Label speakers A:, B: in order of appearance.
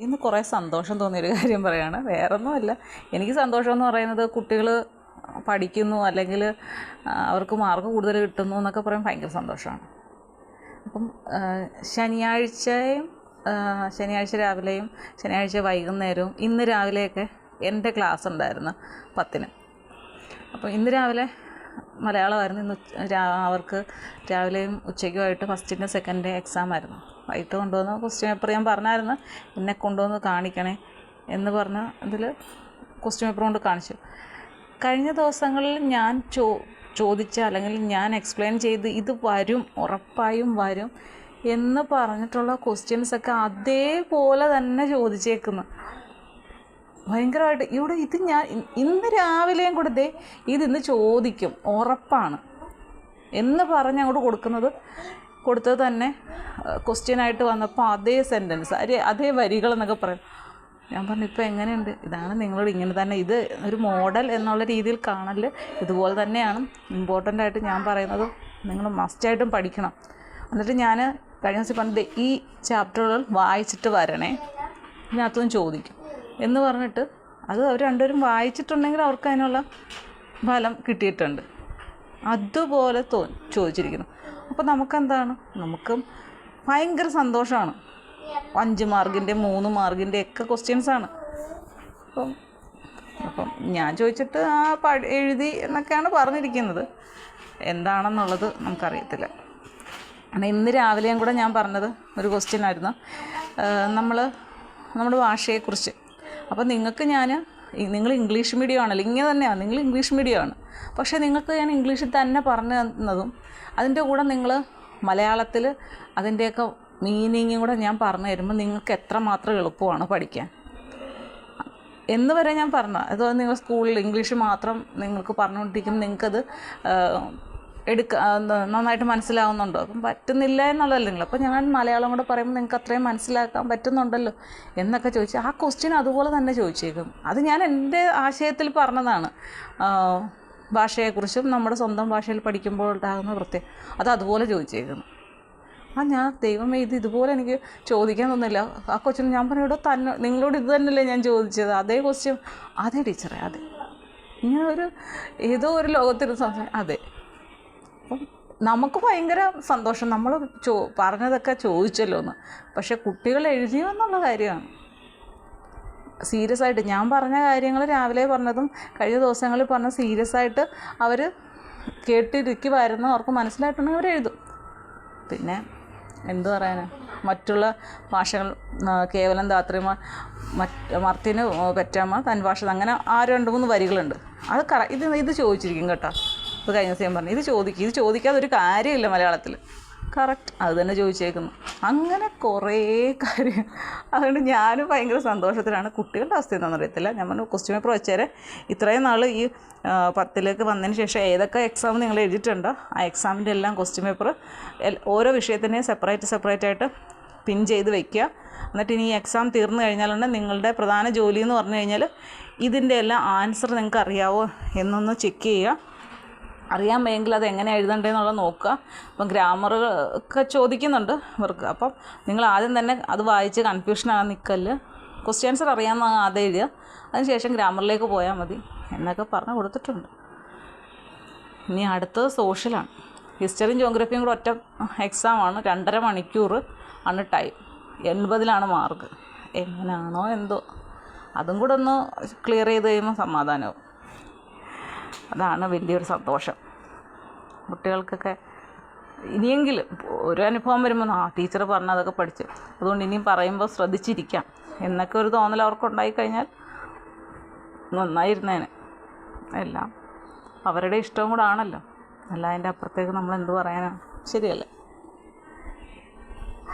A: ഇന്ന് കുറേ സന്തോഷം തോന്നിയൊരു കാര്യം പറയാണ്. വേറൊന്നുമല്ല. എനിക്ക് സന്തോഷം എന്ന് പറയുന്നത് കുട്ടികൾ പഠിക്കുന്നു അല്ലെങ്കിൽ അവർക്ക് മാർക്ക് കൂടുതൽ കിട്ടുന്നു എന്നൊക്കെ പറയാൻ ഭയങ്കര സന്തോഷമാണ്. അപ്പം ശനിയാഴ്ചയും ശനിയാഴ്ച രാവിലെയും ശനിയാഴ്ച വൈകുന്നേരവും ഇന്ന് രാവിലെയൊക്കെ എന്റെ ക്ലാസ് ഉണ്ടായിരുന്നു പത്തിന്. അപ്പോൾ ഇന്ന് രാവിലെ മലയാളമായിരുന്നു. ഇന്ന് അവർക്ക് രാവിലെയും ഉച്ചയ്ക്കുമായിട്ട് ഫസ്റ്റിന്റെ സെക്കൻഡ് എക്സാം ആയിരുന്നു വൈകിട്ട് കൊണ്ടുവന്ന് ക്വസ്റ്റ്യൻ പേപ്പർ ഞാൻ പറഞ്ഞായിരുന്നു. എന്നെ കൊണ്ടുവന്ന് കാണിക്കണേ എന്ന് പറഞ്ഞ് അതിൽ ക്വസ്റ്റ്യൻ പേപ്പർ കൊണ്ട് കാണിച്ചു. കഴിഞ്ഞ ദിവസങ്ങളിൽ ഞാൻ ചോ ചോദിച്ച അല്ലെങ്കിൽ ഞാൻ എക്സ്പ്ലെയിൻ ചെയ്ത് ഇത് വരും ഉറപ്പായും വരും എന്ന് പറഞ്ഞിട്ടുള്ള ക്വസ്റ്റ്യൻസൊക്കെ അതേപോലെ തന്നെ ചോദിച്ചേക്കുന്നു. ഭയങ്കരമായിട്ട് ഇവിടെ ഇത് ഞാൻ ഇന്ന് രാവിലെയും കൂടെ ഇതിന്ന് ചോദിക്കും ഉറപ്പാണ് എന്ന് പറഞ്ഞ് അങ്ങോട്ട് കൊടുക്കുന്നത്. കൊടുത്തത് തന്നെ ക്വസ്റ്റ്യനായിട്ട് വന്നപ്പോൾ അതേ സെന്റൻസ് അതേ അതേ വരികൾ എന്നൊക്കെ പറയും. ഞാൻ പറഞ്ഞു ഇപ്പോൾ എങ്ങനെയുണ്ട്? ഇതാണ് നിങ്ങളോട് ഇങ്ങനെ തന്നെ ഇത് ഒരു മോഡൽ എന്നുള്ള രീതിയിൽ കാണൽ ഇതുപോലെ തന്നെയാണ്. ഇമ്പോർട്ടന്റ് ആയിട്ട് ഞാൻ പറയുന്നത് നിങ്ങൾ മസ്റ്റായിട്ടും പഠിക്കണം. എന്നിട്ട് ഞാൻ കഴിഞ്ഞ ദിവസം പറഞ്ഞത് ഈ ചാപ്റ്ററുകൾ വായിച്ചിട്ട് വരണേ ഇതിനകത്തുനിന്ന് ചോദിക്കും. എന്ന് പറഞ്ഞിട്ട് അത് അവർ രണ്ടുപേരും വായിച്ചിട്ടുണ്ടെങ്കിൽ അവർക്ക് അതിനുള്ള ഫലം കിട്ടിയിട്ടുണ്ട്. അതുപോലെ തോ ചോദിച്ചിരിക്കുന്നു. അപ്പോൾ നമുക്കെന്താണ്? നമുക്കും ഭയങ്കര സന്തോഷമാണ് അഞ്ച് മാർക്കിന്റെ മൂന്ന് മാർക്കിന്റെ ഒക്കെ ക്വസ്റ്റ്യൻസാണ് അപ്പം അപ്പം ഞാൻ ചോദിച്ചിട്ട് ആ പഠി എഴുതി എന്നൊക്കെയാണ് പറഞ്ഞിരിക്കുന്നത്. എന്താണെന്നുള്ളത് നമുക്കറിയത്തില്ല. ഇന്ന് രാവിലെയും കൂടെ ഞാൻ പറഞ്ഞത് ഒരു ക്വസ്റ്റ്യൻ ആയിരുന്നു. നമ്മൾ നമ്മുടെ ഭാഷയെക്കുറിച്ച്. അപ്പോൾ നിങ്ങൾക്ക് ഞാൻ നിങ്ങൾ ഇംഗ്ലീഷ് മീഡിയം ആണല്ലോ. ഇങ്ങനെ തന്നെയാണ് നിങ്ങൾ ഇംഗ്ലീഷ് മീഡിയമാണ് പക്ഷേ നിങ്ങൾക്ക് ഞാൻ ഇംഗ്ലീഷിൽ തന്നെ പറഞ്ഞു തന്നതും അതിന്റെ കൂടെ നിങ്ങൾ മലയാളത്തിൽ അതിന്റെയൊക്കെ മീനിങ്ങും കൂടെ ഞാൻ പറഞ്ഞു തരുമ്പോൾ നിങ്ങൾക്ക് എത്രമാത്രം എളുപ്പമാണ് പഠിക്കാൻ. എന്ന് വരെ ഞാൻ പറഞ്ഞു അത് നിങ്ങൾ സ്കൂളിൽ ഇംഗ്ലീഷ് മാത്രം നിങ്ങൾക്ക് പറഞ്ഞുകൊണ്ടിരിക്കും നിങ്ങൾക്കത് എടുക്ക നന്നായിട്ട് മനസ്സിലാവുന്നുണ്ടോ. അപ്പം പറ്റുന്നില്ല എന്നുള്ളതല്ല നിങ്ങൾ അപ്പോൾ ഞാൻ മലയാളം കൂടെ പറയുമ്പോൾ നിങ്ങൾക്ക് അത്രയും മനസ്സിലാക്കാൻ പറ്റുന്നുണ്ടല്ലോ എന്നൊക്കെ ചോദിച്ചു ആ ക്വസ്റ്റ്യൻ അതുപോലെ തന്നെ ചോദിച്ചേക്കും. അത് ഞാൻ എന്റെ ആശയത്തിൽ പറഞ്ഞതാണ്. ഭാഷയെക്കുറിച്ചും നമ്മുടെ സ്വന്തം ഭാഷയിൽ പഠിക്കുമ്പോൾ ഉണ്ടാകുന്ന പ്രത്യേകം അത് അതുപോലെ ചോദിച്ചേക്കുന്നു. ആ ഞാൻ ദൈവമേ ഇത് ഇതുപോലെ എനിക്ക് ചോദിക്കാൻ തോന്നില്ല. ആ കൊച്ചിന് ഞാൻ പറഞ്ഞു ഇവിടെ തന്നെ നിങ്ങളോട് ഇത് തന്നെയല്ലേ ഞാൻ ചോദിച്ചത്? അതേ ക്വസ്റ്റ്യൻ അതേ ടീച്ചറെ അതെ. ഇങ്ങനെ ഒരു ഏതോ ഒരു ലോകത്തിൽ സംസാരം അതെ. അപ്പം നമുക്ക് ഭയങ്കര സന്തോഷം. നമ്മൾ ചോ പറഞ്ഞതൊക്കെ ചോദിച്ചല്ലോ എന്ന് പക്ഷെ കുട്ടികൾ എഴുതിയോ എന്നുള്ള കാര്യമാണ്. സീരിയസ് ആയിട്ട് ഞാൻ പറഞ്ഞ കാര്യങ്ങൾ രാവിലെ പറഞ്ഞതും കഴിഞ്ഞ ദിവസങ്ങളിൽ പറഞ്ഞ സീരിയസ് ആയിട്ട് അവർ കേട്ടിരിക്കുമായിരുന്നു അവർക്ക് മനസ്സിലായിട്ടുണ്ടെങ്കിൽ അവർ എഴുതും. പിന്നെ എന്തു പറയാനാ? മറ്റുള്ള ഭാഷകൾ കേവലം ധാത്രിമാർ മറ്റ് മർത്തിന് പെറ്റമ്മ തൻ ഭാഷ അങ്ങനെ ആ രണ്ട് മൂന്ന് വരികളുണ്ട്. അത് കറ ഇത് ഇത് ചോദിച്ചിരിക്കും കേട്ടോ. ഇത് കഴിഞ്ഞ ദിവസം ഞാൻ പറഞ്ഞു ഇത് ചോദിക്കും ഇത് ചോദിക്കാതെ ഒരു കാര്യമില്ല മലയാളത്തിൽ കറക്റ്റ് അത് തന്നെ ചോദിച്ചേക്കുന്നു. അങ്ങനെ കുറേ കാര്യം. അതുകൊണ്ട് ഞാനും ഭയങ്കര സന്തോഷത്തിലാണ്. കുട്ടികളുടെ അവസ്ഥ എന്താണെന്ന് അറിയത്തില്ല. ഞാൻ പറഞ്ഞു ക്വസ്റ്റ്യൻ പേപ്പർ വെച്ചേരെ. ഇത്രയും നാൾ ഈ പത്തിലേക്ക് വന്നതിന് ശേഷം ഏതൊക്കെ എക്സാം നിങ്ങൾ എഴുതിയിട്ടുണ്ടോ? ആ എക്സാമിന്റെ എല്ലാം ക്വസ്റ്റ്യൻ പേപ്പർ ഓരോ വിഷയത്തിനെയും സെപ്പറേറ്റ് സെപ്പറേറ്റ് ആയിട്ട് പിൻ ചെയ്ത് വെക്കുക. എന്നിട്ട് ഇനി ഈ എക്സാം തീർന്നു കഴിഞ്ഞാലാണ് നിങ്ങളുടെ പ്രധാന ജോലി എന്ന് പറഞ്ഞു കഴിഞ്ഞാൽ ഇതിന്റെ എല്ലാം ആൻസർ നിങ്ങൾക്ക് അറിയാവോ എന്നൊന്ന് ചെക്ക് ചെയ്യുക. അറിയാൻ വയ്യെങ്കിൽ അത് എങ്ങനെ എഴുതണ്ടേന്നുള്ളത് നോക്കുക. അപ്പം ഗ്രാമർ ഒക്കെ ചോദിക്കുന്നുണ്ട് ഇവർക്ക്. അപ്പം നിങ്ങൾ ആദ്യം തന്നെ അത് വായിച്ച് കൺഫ്യൂഷനാകാൻ നിൽക്കല്ല്. ക്വസ്റ്റ്യൻ ആൻസർ അറിയാമെന്ന് ആദ്യം എഴുതുക. അതിനുശേഷം ഗ്രാമറിലേക്ക് പോയാൽ മതി എന്നൊക്കെ പറഞ്ഞു കൊടുത്തിട്ടുണ്ട്. ഇനി അടുത്തത് സോഷ്യലാണ് ഹിസ്റ്ററിയും ജോഗ്രഫിയും കൂടെ ഒറ്റ എക്സാമാണ് രണ്ടര മണിക്കൂർ ആണ് ടൈം എൺപതിലാണ് മാർക്ക് എങ്ങനെയാണോ എന്തോ. അതും കൂടെ ഒന്ന് ക്ലിയർ ചെയ്ത് കഴിയുമ്പോൾ സമാധാനമാവും. അതാണ് വലിയൊരു സന്തോഷം. കുട്ടികൾക്കൊക്കെ ഇനിയെങ്കിലും ഒരു അനുഭവം വരുമ്പോൾ ആ ടീച്ചർ പറഞ്ഞതൊക്കെ പഠിച്ചു. അതുകൊണ്ട് ഇനിയും പറയുമ്പോൾ ശ്രദ്ധിച്ചിരിക്കാം. എന്നൊക്കെ ഒരു തോന്നൽ അവർക്കുണ്ടായി കഴിഞ്ഞാൽ നന്നായിരുന്നേനെ. എല്ലാം അവരുടെ ഇഷ്ടവും കൂടെ ആണല്ലോ. അല്ല അതിന്റെ അപ്പുറത്തേക്ക് നമ്മൾ എന്ത് പറയാനാണ് ശരിയല്ലേ?